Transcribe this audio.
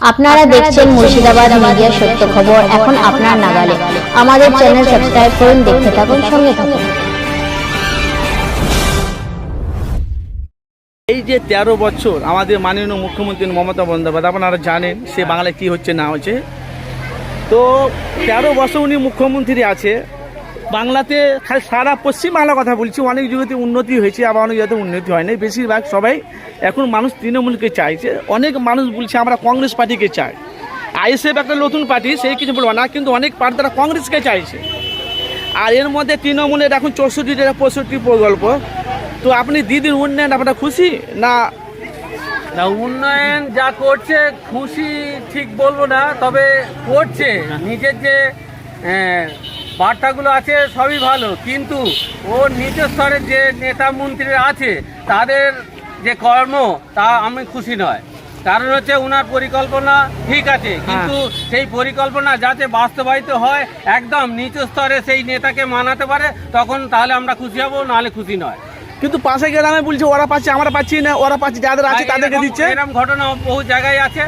আপনারা দেখছেন মুর্শিদাবাদ মিডিয়া সত্য খবর। এখন আপনার নাগালে। আমাদের চ্যানেল সাবস্ক্রাইব করুন দেখতে থাকুন সঙ্গে থাকুন। এই যে তেরো বছর আমাদের মাননীয় মুখ্যমন্ত্রী মমতা বন্দ্যোপাধ্যায় আপনারা জানেন সে বাংলায় কি হচ্ছে না হচ্ছে। তো তেরো বছর উনি মুখ্যমন্ত্রী আছে বাংলাতে খালি সারা পশ্চিম বাংলার কথা বলছি, অনেক জায়গাতে উন্নতি হয়েছে, আবার অনেক জায়গাতে উন্নতি হয় হয়নি বেশিরভাগ সবাই এখন মানুষ তৃণমূলকে চাইছে। অনেক মানুষ বলছে আমরা কংগ্রেস পার্টিকে চাই। আইএসএফ একটা নতুন পার্টি, সেই কিছু বলব না, কিন্তু অনেক পার্টি তারা কংগ্রেসকে চাইছে। আর এর মধ্যে তৃণমূলের এখন চৌষট্টি থেকে পঁয়ষট্টি প্রকল্প। তো আপনি দিদির উন্নয়ন আপনারা খুশি না? না, উন্নয়ন যা করছে, খুশি ঠিক বলব না, তবে করছে। নিজের যে বার্তাগুলো আছে সবই ভালো কিন্তু ওর নিচের স্তরের যে নেতা মন্ত্রীরা আছে তাদের যে কর্ম তা আমি খুশি নয়। কারণ হচ্ছে ওনার পরিকল্পনা ঠিক আছে কিন্তু সেই পরিকল্পনা যাতে বাস্তবায়িত হয় একদম নিচ স্তরে সেই নেতাকে মানাতে পারে তখন তাহলে আমরা খুশি হব নাহলে খুশি নয়। কিন্তু পাশে গ্রামে বলছে ওরা পাচ্ছে আমরা পাচ্ছি না ওরা পাচ্ছে যাদের আছে তাদেরকে এরকম- দিচ্ছে। এরকম ঘটনা বহু জায়গায় আছে।